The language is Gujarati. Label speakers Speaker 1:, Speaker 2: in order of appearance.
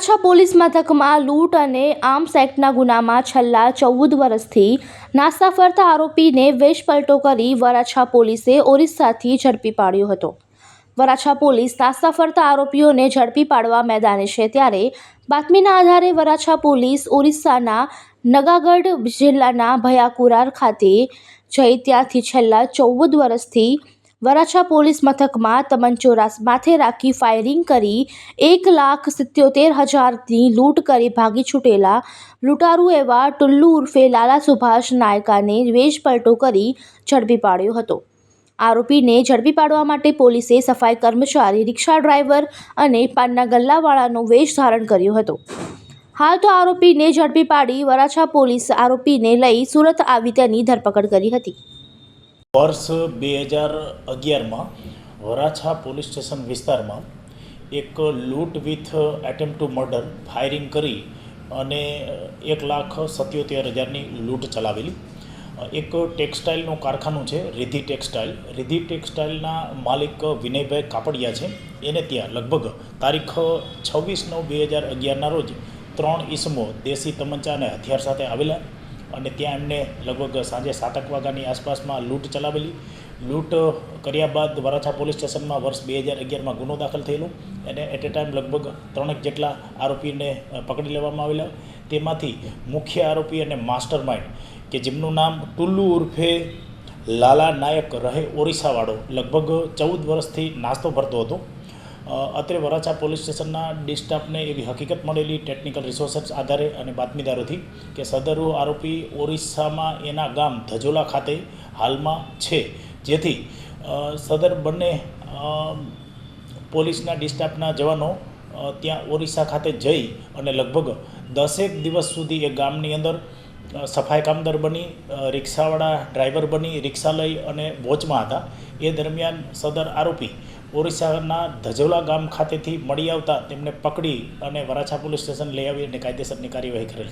Speaker 1: પાછા પોલીસ મથકમાં લૂંટ અને આર્મ્સ એક્ટના ગુનામાં છેલ્લા ચૌદ વર્ષથી નાસ્તા ફરતા આરોપીને વેશપલટો કરી વરાછા પોલીસે ઓરિસ્સાથી ઝડપી પાડ્યો હતો. વરાછા પોલીસ નાસ્તા ફરતા આરોપીઓને ઝડપી પાડવા મેદાને છે ત્યારે બાતમીના આધારે વરાછા પોલીસ ઓરિસ્સાના નગાગઢ જિલ્લાના ભયાકુરાર ખાતે જઈ ત્યાંથી છેલ્લા ચૌદ વર્ષથી વરાછા પોલીસ મથકમાં તમંચોરાસ માથે રાખી ફાયરિંગ કરી એક લાખ સિત્યોતેર હજારની લૂંટ કરી ભાગી છૂટેલા લૂંટારુ એવા ટુલ્લુ ઉર્ફે લાલા સુભાષ નાયકાને વેશપલટો કરી ઝડપી પાડ્યો હતો. આરોપીને ઝડપી પાડવા માટે પોલીસે સફાઈ કર્મચારી, રિક્ષા ડ્રાઈવર અને પાનના ગલ્લાવાળાનો વેશ ધારણ કર્યો હતો. હાલ તો આરોપીને ઝડપી પાડી વરાછા પોલીસ આરોપીને લઈ સુરત આવી તેની ધરપકડ કરી હતી.
Speaker 2: વર્ષ બે હજાર અગિયારમાં વરાછા પોલીસ સ્ટેશન વિસ્તારમાં એક લૂંટ with attempt to murder firing કરી અને એક લાખ સત્યોતેર હજારની લૂંટ ચલાવેલી. એક ટેક્સટાઇલનું કારખાનું છે રિધિ ટેક્સટાઇલ. રિધિ ટેક્સટાઇલના માલિક વિનયભાઈ કાપડિયા છે. એને ત્યાં લગભગ તારીખ છવ્વીસ નવ બે હજાર અગિયારના રોજ ત્રણ ઈસમો દેશી તમંચા અને હથિયાર સાથે આવેલા અને ત્યાં એમને લગભગ સાંજે સાતક વાગ્યાની આસપાસમાં લૂંટ ચલાવેલી. લૂંટ કર્યા બાદ વરાછા પોલીસ સ્ટેશનમાં વર્ષ બે હજાર અગિયારમાં ગુનો દાખલ થયેલો અને એટ એ ટાઈમ લગભગ ત્રણેક જેટલા આરોપીને પકડી લેવામાં આવેલા. તેમાંથી મુખ્ય આરોપી અને માસ્ટર માઇન્ડ કે જેમનું નામ ટુલ્લુ ઉર્ફે લાલા નાયક રહે ઓરિસ્સાવાળો, લગભગ ચૌદ વર્ષથી નાસ્તો ભરતો હતો. અત્રે વરાછા પોલીસ સ્ટેશનના ડિસ્ટાફને એવી હકીકત મળેલી ટેકનિકલ રિસોર્સેસ આધારે અને બાતમીદારોથી કે સદરુ આરોપી ઓરિસ્સામાં એના ગામ ધજોલા ખાતે હાલમાં છે. જેથી સદર બંને પોલીસના ડિસ્ટાફના જવાનો ત્યાં ઓરિસ્સા ખાતે જઈ અને લગભગ દસેક દિવસ સુધી એ ગામની અંદર સફાઈ કામદાર બની રિક્ષાવાળા ડ્રાઈવર બની રિક્ષા લઈ અને વોચમાં હતા. એ દરમિયાન સદર આરોપી ઓરિસ્સાના ધજોલા ગામ ખાતેથી મળી આવતા તેમને પકડી અને વરાછા પોલીસ સ્ટેશન લઈ આવી અને કાયદેસરની કાર્યવાહી કરેલ છે.